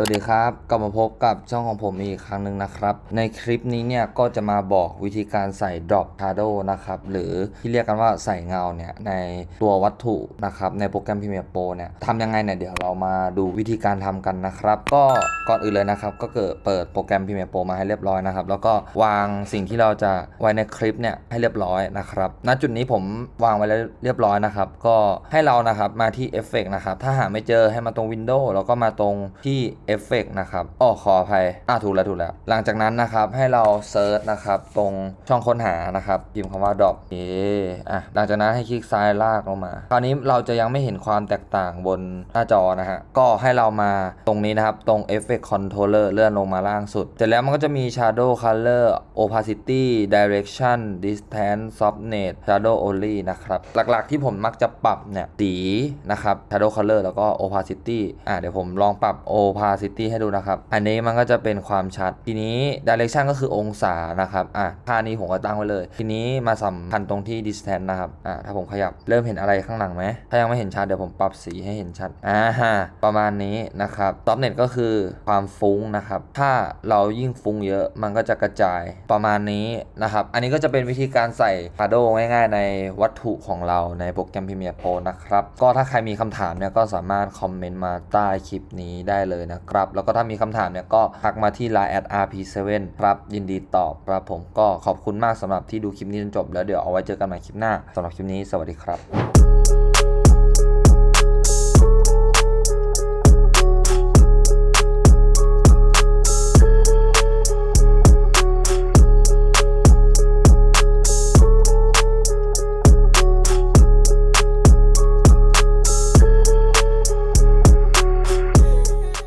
สวัสดีครับกลับมาพบกับช่องของผมอีกครั้งหนึ่งนะครับ ในคลิปนี้เนี่ยก็จะมาบอกวิธีการใส่ Drop Shadow นะครับหรือที่เรียกกันว่าใส่เงาเนี่ยในตัววัตถุนะครับในโปรแกรม Premiere Pro เนี่ยทำยังไงเนี่ยเดี๋ยวเรามาดูวิธีการทำกันนะครับ ก็ก่อนอื่นเลยนะครับ ก็เกิดเปิดโปรแกรม Premiere Pro มาให้เรียบร้อยนะครับแล้วก็วางสิ่งที่เราจะไว้ในคลิปเนี่ยให้เรียบร้อยนะครับณจุดนี้ผมวางไว้แล้วเรียบร้อยนะครับก็ให้เรานะครับมาที่ Effect นะครับถ้าหาไม่เจอให้มาตรง Windows แล้วก็มาตรงที่ Effect นะครับอ้อขออภัยอะถูกแล้วถูกแล้ว หลังจากนั้นนะครับให้เราเซิร์ชนะครับตรงช่องค้นหานะครับพิมพ์คำว่า drop เออะหลังจากนั้นให้คลิกซ้ายลากลงมา คราวนี้เราจะยังไม่เห็นความแตกต่างบนหน้าจอนะฮะก็ให้เรามาตรงนี้นะครับ ตรง Effect Controller เลื่อนลงมาล่างสุด เสร็จแล้วมันก็จะมี Shadow Color Opacity Direction Distance Softness Shadow Only นะครับ หลักๆที่ผมมักจะปรับเนี่ยสีนะครับ Shadow Color แล้วก็ Opacity อะเดี๋ยวผมลองปรับ Opacity ให้ดูนะครับ อันนี้มันก็จะเป็นความชัด ทีนี้ Direction ก็คือองศานะครับ อะค่านี้ผมก็ตั้งไว้เลย ทีนี้มาสำคัญตรงที่ Distance นะครับ อะถ้าผมขยับเริ่มเห็นอะไรข้างหลังไหม ถ้ายังไม่เห็นชัดเดี๋ยวผมปรับสีให้เห็นชัด อ่าฮะประมาณนี้นะครับ Softness ก็คือความฟุ้งนะครับ ถ้าเรายิ่งฟุ้งเยอะมันก็จะกระจายประมาณนี้นะครับ อันนี้ก็จะเป็นวิธีการใส่ Shadow ง่ายๆ ในวัตถุของเราในโปรแกรม Premiere Pro นะครับ ก็ถ้าใครมีคำถามเนี่ยก็สามารถคอมเมนต์มาใต้คลิปนี้ได้เลยนะครับ แล้วก็ถ้ามีคำถามเนี่ยก็ทักมาที่ Line at rp7 ครับ ยินดีตอบครับผมก็ขอบคุณมากสำหรับที่ดูคลิปนี้จนจบ แล้วเดี๋ยวเอาไว้เจอกันใหม่คลิปหน้าสำหรับคลิปนี้สวัสดีครับ